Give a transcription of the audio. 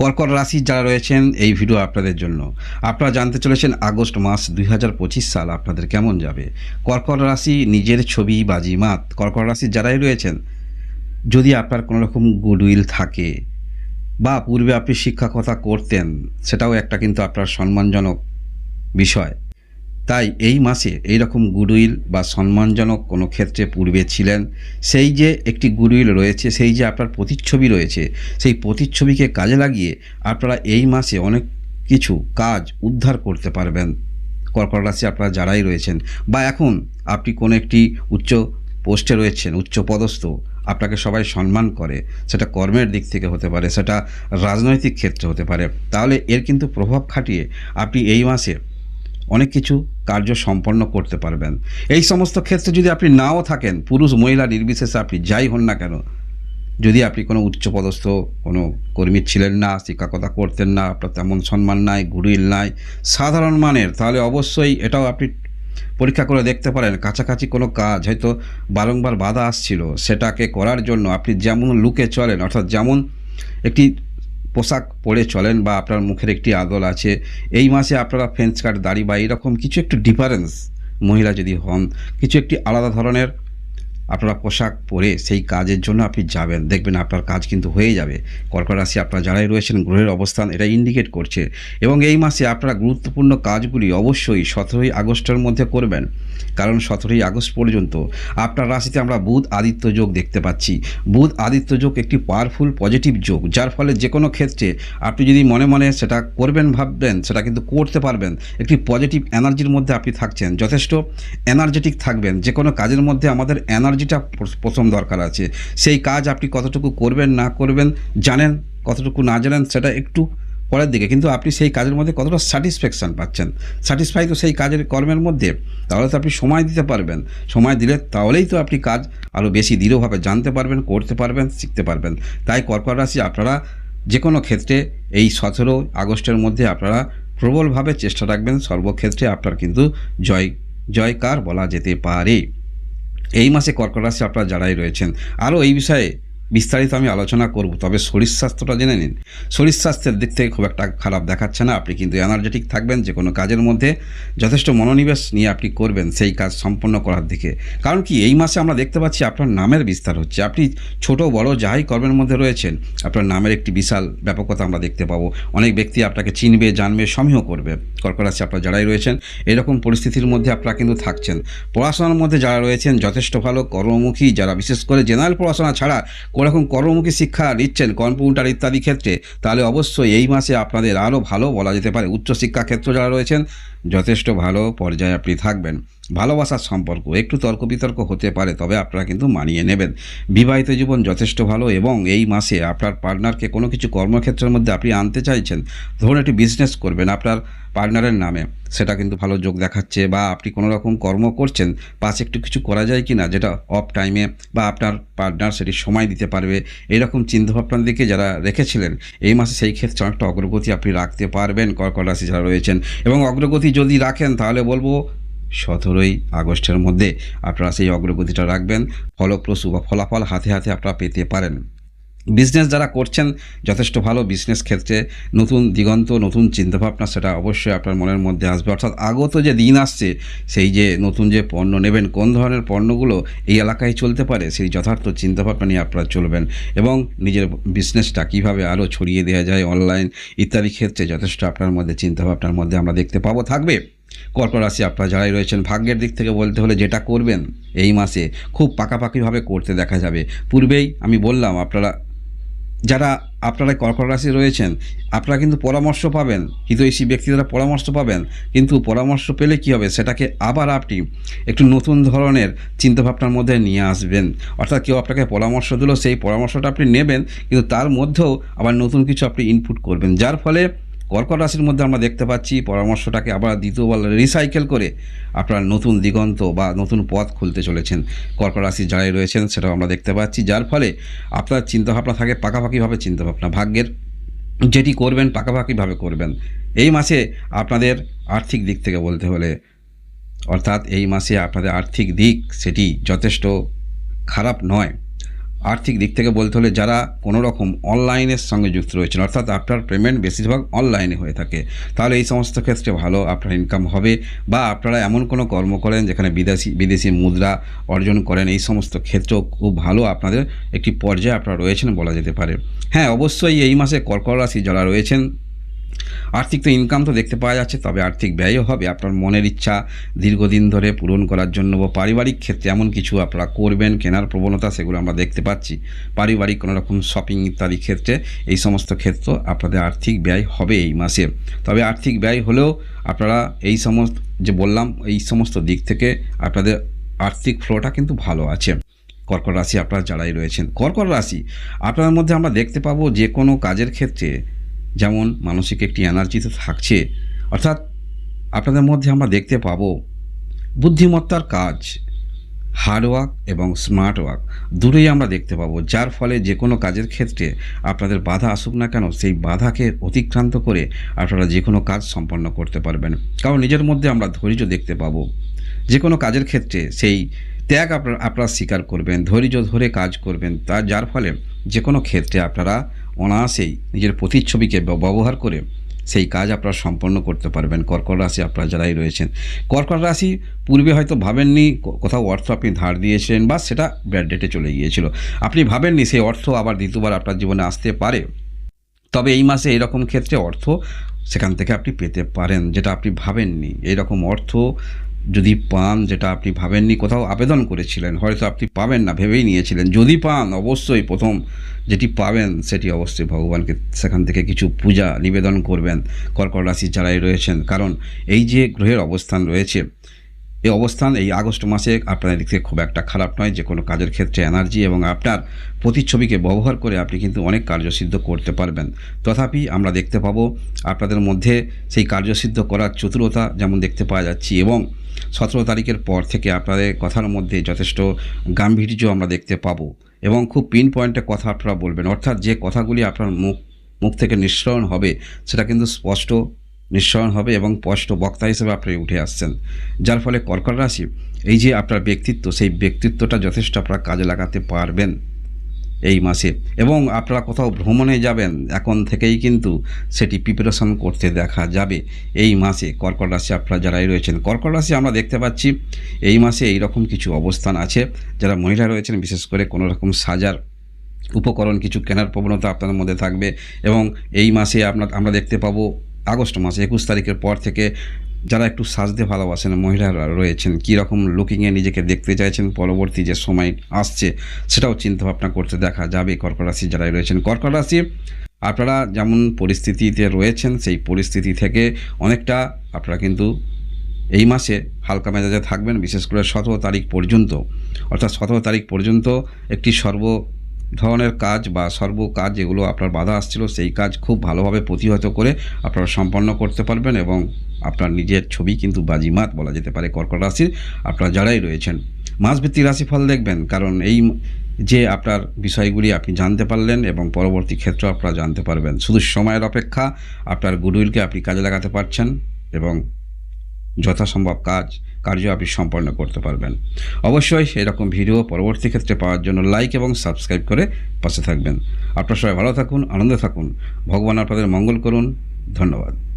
কর্কট রাশি যারা রয়েছেন এই ভিডিও আপনাদের জন্য। আপনারা জানতে চলেছেন আগস্ট মাস দুই হাজার পঁচিশ সাল আপনাদের কেমন যাবে। কর্কট রাশি নিজের ছবি বাজি মাত। কর্কট রাশির যারাই রয়েছেন, যদি আপনার কোনো রকম গুডউইল থাকে বা পূর্বে আপনি শিক্ষকতা করতেন, সেটাও একটা কিন্তু আপনার সম্মানজনক বিষয়। তাই এই মাসে এই রকম গুডউইল বা সম্মানজনক কোনো ক্ষেত্রে পূর্বে ছিলেন। সেই যে একটি গুডউইল রয়েছে, সেই যে আপনার প্রতিচ্ছবি রয়েছে, সেই প্রতিচ্ছবিকে কাজে লাগিয়ে আপনারা এই মাসে অনেক কিছু কাজ উদ্ধার করতে পারবেন। কর্কট রাশি আপনারা যারাই রয়েছেন বা এখন আপনি কোনো একটি উচ্চ পোস্টে রয়েছেন, উচ্চ পদস্থ, আপনাকে সবাই সম্মান করে, সেটা কর্মের দিক থেকে হতে পারে, সেটা রাজনৈতিক ক্ষেত্রে হতে পারে, তাহলে এর কিন্তু প্রভাব খাটিয়ে আপনি এই মাসে অনেক কিছু কার্য সম্পন্ন করতে পারবেন। এই সমস্ত ক্ষেত্রে যদি আপনি নাও থাকেন, পুরুষ, মহিলা নির্বিশেষে আপনি যাই হন না কেন, যদি আপনি কোনো উচ্চপদস্থ, কোনো কর্মী ছিলেন না, শিক্ষকতা করতেন না, আপনার তেমন সম্মান নাই গুডউইল নাই, সাধারণ মানের, তাহলে অবশ্যই এটাও আপনি পরীক্ষা করে দেখতে পারেন। কাছাকাছি কোনো কাজ হয়তো বারংবার বাধা আসছিল, সেটাকে করার জন্য আপনি যেমন লুকে চলেন, অর্থাৎ যেমন একটি পোশাক পরে চলেন বা আপনার মুখের একটি আদল আছে, এই মাসে আপনারা ফেন্স কাট দাড়ি বা এরকম কিছু একটু ডিফারেন্স মহিলা যদি হন, কিছু একটি আলাদা ধরনের আপনারা পোশাক পরে সেই কাজের জন্য আপনি যাবেন। দেখবেন আপনার কাজ কিন্তু হয়ে যাবে। কর্কট রাশি আপনারা যারাই রয়েছেন, গ্রহের অবস্থান এটা ইন্ডিকেট করছে। এবং এই মাসে আপনারা গুরুত্বপূর্ণ কাজগুলি অবশ্যই সতেরোই আগস্টের মধ্যে করবেন। কারণ সতেরোই আগস্ট পর্যন্ত আপনার রাশিতে আমরা বুধ আদিত্য যোগ দেখতে পাচ্ছি। বুধ আদিত্য যোগ একটি পাওয়ারফুল পজিটিভ যোগ, যার ফলে যে কোনো ক্ষেত্রে আপনি যদি মনে মনে সেটা করবেন, ভাববেন, সেটা কিন্তু করতে পারবেন। একটি পজিটিভ এনার্জির মধ্যে আপনি থাকছেন। যথেষ্ট এনার্জেটিক থাকবেন। যে কোনো কাজের মধ্যে আমাদের এনার্জিটা প্রথম দরকার আছে। সেই কাজ আপনি কতটুকু করবেন, না করবেন, জানেন, কতটুকু না জানেন, সেটা একটু পরের দিকে। কিন্তু আপনি সেই কাজের মধ্যে কতটা স্যাটিসফ্যাকশান পাচ্ছেন? স্যাটিসফাই তো সেই কাজের কর্মের মধ্যে। তাহলে তো আপনি সময় দিতে পারবেন। সময় দিলে তাহলেই তো আপনি কাজ আরও বেশি দৃঢ়ভাবে জানতে পারবেন, করতে পারবেন, শিখতে পারবেন। তাই কর্কট রাশি আপনারা যে কোনো ক্ষেত্রে এই সতেরো আগস্টের মধ্যে আপনারা প্রবলভাবে চেষ্টা রাখবেন। সর্বক্ষেত্রে আপনার কিন্তু জয়, জয়কার বলা যেতে পারে। এই মাসে কর্কট রাশি আপনারা যারাই রয়েছেন। আরও এই বিষয়ে বিস্তারিত আমি আলোচনা করব, তবে শরীর স্বাস্থ্যটা জেনে নিন। শরীর স্বাস্থ্যের দিক থেকে খুব একটা খারাপ দেখাচ্ছে না, আপনি কিন্তু এনার্জেটিক থাকবেন, যে কোনো কাজের মধ্যে যথেষ্ট মনোনিবেশ নিয়ে আপনি করবেন, সেই কাজ সম্পন্ন করার দিকে। কারণ কি, এই মাসে আমরা দেখতে পাচ্ছি আপনার নামের বিস্তার হচ্ছে। আপনি ছোট, বড় যাই কর্মের মধ্যে রয়েছেন, আপনার নামের একটি বিশাল ব্যাপকতা আমরা দেখতে পাবো। অনেক ব্যক্তি আপনাকে চিনবে, জানবে, সমীহ করবে। কর্কট রাশি আপনার যারাই রয়েছেন, এরকম পরিস্থিতির মধ্যে আপনারা কিন্তু থাকছেন। পড়াশোনার মধ্যে যারা রয়েছেন, যথেষ্ট ভালো, কর্মমুখী, যারা বিশেষ করে জেনারেল পড়াশোনা ছাড়া কোনোরকম কর্মমুখী শিক্ষা নিচ্ছেন কম্পিউটার ইত্যাদি ক্ষেত্রে, তাহলে অবশ্যই এই মাসে আপনাদের আরও ভালো বলা যেতে পারে। উচ্চশিক্ষা ক্ষেত্র যারা রয়েছেন, যথেষ্ট ভালো পর্যায়ে আপনি থাকবেন। ভালোবাসার সম্পর্ক, একটু তর্ক বিতর্ক হতে পারে, তবে আপনারা কিন্তু মানিয়ে নেবেন। বিবাহিত জীবন যথেষ্ট ভালো এবং এই মাসে আপনার পার্টনারকে কোনো কিছু কর্মক্ষেত্রের মধ্যে আপনি আনতে চাইছেন, ধরুন একটি বিজনেস করবেন আপনার পার্টনারের নামে, সেটা কিন্তু ভালো যোগ দেখাচ্ছে বা আপনি কোনো রকম কর্ম করছেন পাশে একটু কিছু করা যায় কি না যেটা অফ টাইমে বা আপনার পার্টনার সেটি সময় দিতে পারবে এইরকম চিন্তাভাবনার দিকে যারা রেখেছিলেন, এই মাসে সেই ক্ষেত্রে অনেকটা অগ্রগতি আপনি রাখতে পারবেন, কর্কট রাশি যারা রয়েছেন। এবং অগ্রগতি যদি রাখেন, তাহলে বলব সতেরোই আগস্টের মধ্যে আপনারা সেই অগ্রগতিটা রাখবেন। ফলপ্রসূ বা ফলাফল হাতে হাতে আপনারা পেতে পারেন। বিজনেস যারা করছেন, যথেষ্ট ভালো বিজনেস ক্ষেত্রে নতুন দিগন্ত, নতুন চিন্তাভাবনা সেটা অবশ্যই আপনার মনের মধ্যে আসবে। অর্থাৎ আগত যে দিন আসছে, সেই যে নতুন যে পণ্য নেবেন, কোন ধরনের পণ্যগুলো এই এলাকায় চলতে পারে, সেই যথার্থ চিন্তাভাবনা নিয়ে আপনারা চলবেন এবং নিজের বিজনেসটা কীভাবে আরও ছড়িয়ে দেওয়া যায় অনলাইন ইত্যাদি ক্ষেত্রে যথেষ্ট আপনার মধ্যে চিন্তাভাবনার মধ্যে আমরা দেখতে পাবো। থাকবে? কর্কট রাশি আপনারা যারাই রয়েছেন, ভাগ্যের দিক থেকে বলতে হলে যেটা করবেন এই মাসে খুব পাকাপাকিভাবে করতে দেখা যাবে। পূর্বেই আমি বললাম, আপনারা যারা আপনারা কর্কট রাশি রয়েছেন, আপনারা কিন্তু পরামর্শ পাবেন, হিতৈষী ব্যক্তি দ্বারা পরামর্শ পাবেন, কিন্তু পরামর্শ পেলে কী হবে? সেটাকে আবার আপনি একটু নতুন ধরনের চিন্তাভাবনার মধ্যে নিয়ে আসবেন। অর্থাৎ কেউ আপনাকে পরামর্শ দিল, সেই পরামর্শটা আপনি নেবেন, কিন্তু তার মধ্যেও আবার নতুন কিছু আপনি ইনপুট করবেন। যার ফলে কর্কট রাশির মধ্যে আমরা দেখতে পাচ্ছি পরামর্শটাকে আবার দ্বিতীয়বার রিসাইকেল করে আপনার নতুন দিগন্ত বা নতুন পথ খুলতে চলেছেন। কর্কট রাশি যারাই রয়েছেন সেটাও আমরা দেখতে পাচ্ছি, যার ফলে আপনার চিন্তাভাবনা থাকে, পাকাপাকিভাবে চিন্তাভাবনা। ভাগ্যের যেটি করবেন, পাকাপাকিভাবে করবেন। এই মাসে আপনাদের আর্থিক দিক থেকে বলতে হলে, অর্থাৎ এই মাসে আপনাদের আর্থিক দিক সেটি যথেষ্ট খারাপ নয়। আর্থিক দিক থেকে বলতে হলে যারা কোনো রকম অনলাইনের সঙ্গে যুক্ত রয়েছেন, অর্থাৎ আপনার পেমেন্ট বেশিরভাগ অনলাইনে হয়ে থাকে, তাহলে এই সমস্ত ক্ষেত্রে ভালো আপনার ইনকাম হবে বা আপনারা এমন কোনো কর্ম করেন যেখানে বিদেশি বিদেশি মুদ্রা অর্জন করেন, এই সমস্ত ক্ষেত্রেও খুব ভালো আপনাদের একটি পর্যায়ে আপনারা রয়েছেন বলা যেতে পারে। হ্যাঁ অবশ্যই এই মাসে কর্কট রাশি যারা রয়েছেন আর্থিক তো ইনকাম তো দেখতে পাওয়া যাচ্ছে, তবে আর্থিক ব্যয়ও হবে। আপনার মনের ইচ্ছা দীর্ঘদিন ধরে পূরণ করার জন্য বা পারিবারিক ক্ষেত্রে এমন কিছু আপনারা করবেন, কেনার প্রবণতা সেগুলো আমরা দেখতে পাচ্ছি। পারিবারিক কোনো রকম শপিং ইত্যাদি ক্ষেত্রে এই সমস্ত ক্ষেত্র আপনাদের আর্থিক ব্যয় হবে এই মাসে। তবে আর্থিক ব্যয় হলেও আপনারা এই সমস্ত, যে বললাম, এই সমস্ত দিক থেকে আপনাদের আর্থিক ফ্লোটা কিন্তু ভালো আছে। কর্কট রাশি আপনারা যারাই রয়েছেন, কর্কট রাশি, আপনাদের মধ্যে আমরা দেখতে পাবো যে কোনো কাজের ক্ষেত্রে যেমন মানসিক একটি এনার্জি তো থাকছে। অর্থাৎ আপনাদের মধ্যে আমরা দেখতে পাবো বুদ্ধিমত্তার কাজ হার্ডওয়ার্ক এবং স্মার্ট ওয়ার্ক দূরেই আমরা দেখতে পাবো, যার ফলে যে কোনো কাজের ক্ষেত্রে আপনাদের বাধা আসুক না কেন, সেই বাধাকে অতিক্রান্ত করে আপনারা যে কোনো কাজ সম্পন্ন করতে পারবেন। কারণ নিজের মধ্যে আমরা ধৈর্য দেখতে পাবো। যে কোনো কাজের ক্ষেত্রে সেই ত্যাগ আপনার, আপনারা স্বীকার করবেন, ধৈর্য ধরে কাজ করবেন তার যার ফলে যে কোনো ক্ষেত্রে আপনারা অনায়াসেই নিজের প্রতিচ্ছবিকে ব্য- ব্যবহার করে সেই কাজ আপনারা সম্পন্ন করতে পারবেন। কর্কট রাশি আপনারা যারাই রয়েছেন। কর্কট রাশি পূর্বে হয়তো ভাবেননি কোথাও অর্থ আপনি ধার দিয়েছিলেন বা সেটা ব্যাড ডেটে চলে গিয়েছিল। আপনি ভাবেননি সেই অর্থ আবার দ্বিতীয়বার আপনার জীবনে আসতে পারে। তবে এই মাসে এরকম ক্ষেত্রে অর্থ সেখান থেকে আপনি পেতে পারেন, যেটা আপনি ভাবেননি। এইরকম অর্থ যদি পান, যেটা আপনি ভাবেননি, কোথাও আবেদন করেছিলেন, হয়তো আপনি পাবেন না, ভেবেই নিয়েছিলেন। যদি পান, অবশ্যই প্রথম যেটি পাবেন, সেটি অবশ্যই ভগবানকে সেখান থেকে কিছু পূজা, নিবেদন করবেন, কর্কট রাশির যারাই রয়েছেন। কারণ এই যে গ্রহের অবস্থান রয়েছে এই অবস্থান, এই আগস্ট মাসে আপনাদের দিক থেকে খুব একটা খারাপ নয়। যে কোনো কাজের ক্ষেত্রে এনার্জি এবং আপনার প্রতিচ্ছবিকে ব্যবহার করে আপনি কিন্তু অনেক কার্যসিদ্ধ করতে পারবেন। তথাপি আমরা দেখতে পাবো আপনাদের মধ্যে সেই কার্যসিদ্ধ করার চতুরতা যেমন দেখতে পাওয়া যাচ্ছি এবং সতেরো তারিখের পর থেকে আপনাদের কথার মধ্যে যথেষ্ট গাম্ভীর্য আমরা দেখতে পাবো এবং খুব পিন পয়েন্টে কথা আপনারা বলবেন। অর্থাৎ যে কথাগুলি আপনার মুখ মুখ থেকে নিঃসরণ হবে, সেটা কিন্তু স্পষ্ট নিঃসরণ হবে এবং স্পষ্ট বক্তা হিসেবে আপনি উঠে আসছেন। যার ফলে কর্কট রাশি, এই যে আপনার ব্যক্তিত্ব, সেই ব্যক্তিত্বটা যথেষ্ট আপনারা কাজে লাগাতে পারবেন এই মাসে। এবং আপনারা কোথাও ভ্রমণে যাবেন, এখন থেকেই কিন্তু সেটি প্রিপারেশন করতে দেখা যাবে এই মাসে কর্কট রাশি আপনারা যারাই রয়েছেন। কর্কট রাশি আমরা দেখতে পাচ্ছি, এই মাসে এই রকম কিছু অবস্থান আছে। যারা মহিলা রয়েছেন, বিশেষ করে কোনো রকম সাজার উপকরণ, কিছু কেনার প্রবণতা আপনাদের মধ্যে থাকবে। এবং এই মাসে আপনার, আমরা দেখতে পাবো আগস্ট মাসে, একুশ তারিখের পর থেকে যারা একটু সাজতে ভালোবাসেন, মহিলারা রয়েছেন কী রকম লুকিংয়ে নিজেকে দেখতে চাইছেন, পরবর্তী যে সময় আসছে, সেটাও চিন্তাভাবনা করতে দেখা যাবে কর্কট রাশি যারাই রয়েছেন। কর্কট রাশি, আপনারা যেমন পরিস্থিতিতে রয়েছেন, সেই পরিস্থিতি থেকে অনেকটা আপনারা কিন্তু এই মাসে হালকা মেজাজে থাকবেন, বিশেষ করে সতেরো তারিখ পর্যন্ত। অর্থাৎ সতেরো তারিখ পর্যন্ত একটি সর্ব ধরনের কাজ বা সর্ব কাজ যেগুলো আপনার বাধা আসছিল, সেই কাজ খুব ভালোভাবে প্রতিহত করে আপনারা সম্পন্ন করতে পারবেন এবং আপনার নিজের ছবি কিন্তু বাজিমাত বলা যেতে পারে কর্কট রাশির আপনারা যারাই রয়েছেন। মাসভিত্তিক রাশিফল দেখবেন, কারণ এই যে আপনার বিষয়গুলি আপনি জানতে পারলেন এবং পরবর্তী ক্ষেত্রে আপনারা জানতে পারবেন। শুধু সময়ের অপেক্ষা, আপনার গুডউইলকে আপনি কাজে লাগাতে পারছেন এবং যথাসম্ভব কাজ, কার্য আপনি সম্পন্ন করতে পারবেন। অবশ্যই এরকম ভিডিও পরবর্তী ক্ষেত্রে পাওয়ার জন্য লাইক এবং সাবস্ক্রাইব করে পাশে থাকবেন। আপনার সবাই ভালো থাকুন, আনন্দে থাকুন। ভগবান আপনাদের মঙ্গল করুন। ধন্যবাদ।